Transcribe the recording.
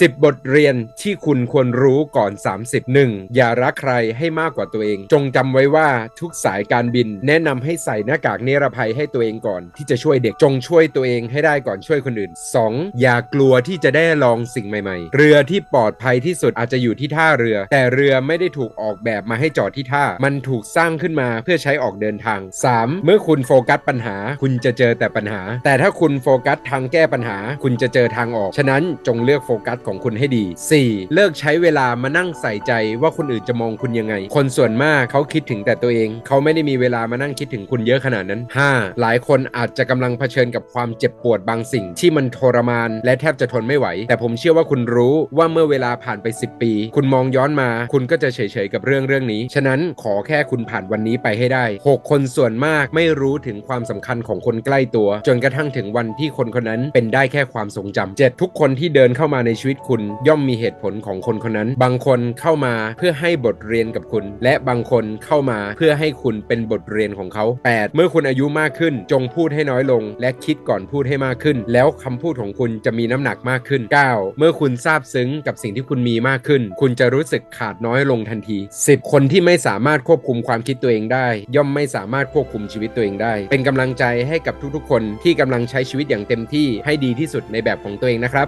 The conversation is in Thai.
10 บทเรียนที่คุณควรรู้ก่อน30 1. อย่ารักใครให้มากกว่าตัวเอง จงจำไว้ว่าทุกสายการบินแนะนำให้ใส่หน้ากากนิรภัยให้ตัวเองก่อน ที่จะช่วยเด็กจงช่วยตัวเองให้ได้ก่อนช่วยคนอื่น 2. อย่ากลัวที่จะได้ลองสิ่งใหม่ๆ เรือที่ปลอดภัยที่สุดอาจจะอยู่ที่ท่าเรือ แต่เรือไม่ได้ถูกออกแบบมาให้จอดที่ท่า มันถูกสร้างขึ้นมาเพื่อใช้ออกเดินทาง 3. เมื่อคุณโฟกัสปัญหา คุณจะเจอแต่ปัญหา แต่ถ้าคุณโฟกัสทางแก้ปัญหา คุณจะเจอทางออก ฉะนั้นจงเลือกโฟกัสของคุณให้ดี 4. เลิกใช้เวลามานั่งใส่ใจว่าคนอื่นจะมองคุณยังไง คนส่วนมากเขาคิดถึงแต่ตัวเอง เขาไม่ได้มีเวลามานั่งคิดถึงคุณเยอะขนาดนั้น 5. หลายคนอาจจะกำลังเผชิญกับความเจ็บปวดบางสิ่งที่มันทรมาน และแทบจะทนไม่ไหว แต่ผมเชื่อว่าคุณรู้ว่าเมื่อเวลาผ่านไป 10 ปี คุณมองย้อนมา คุณก็จะเฉยๆกับเรื่องเรื่องนี้ ฉะนั้นขอแค่คุณผ่านวันนี้ไปให้ได้ 6 คนส่วนมากไม่รู้ถึงความสำคัญของคนใกล้ตัว จนกระทั่งถึงวันที่คนคนนั้นเป็นได้แค่ความทรงจำเจ็ดทุกคนที่เดินเข้ามาในชีวิตคุณย่อมมีเหตุผลของคนคนนั้น บางคนเข้ามาเพื่อให้บทเรียนกับคุณ และบางคนเข้ามาเพื่อให้คุณเป็นบทเรียนของเขา 8. เมื่อคุณอายุมากขึ้น จงพูดให้น้อยลง และคิดก่อนพูดให้มากขึ้น แล้วคำพูดของคุณจะมีน้ำหนักมากขึ้น 9. เมื่อคุณซาบซึ้งกับสิ่งที่คุณมีมากขึ้น คุณจะรู้สึกขาดน้อยลงทันที 10 คนที่ไม่สามารถควบคุมความคิดตัวเองได้ ย่อมไม่สามารถควบคุมชีวิตตัวเองได้ เป็นกำลังใจให้กับทุกๆ คนที่กำลังใช้ชีวิตอย่างเต็มที่ให้ดีที่สุดในแบบของตัวเองนะครับ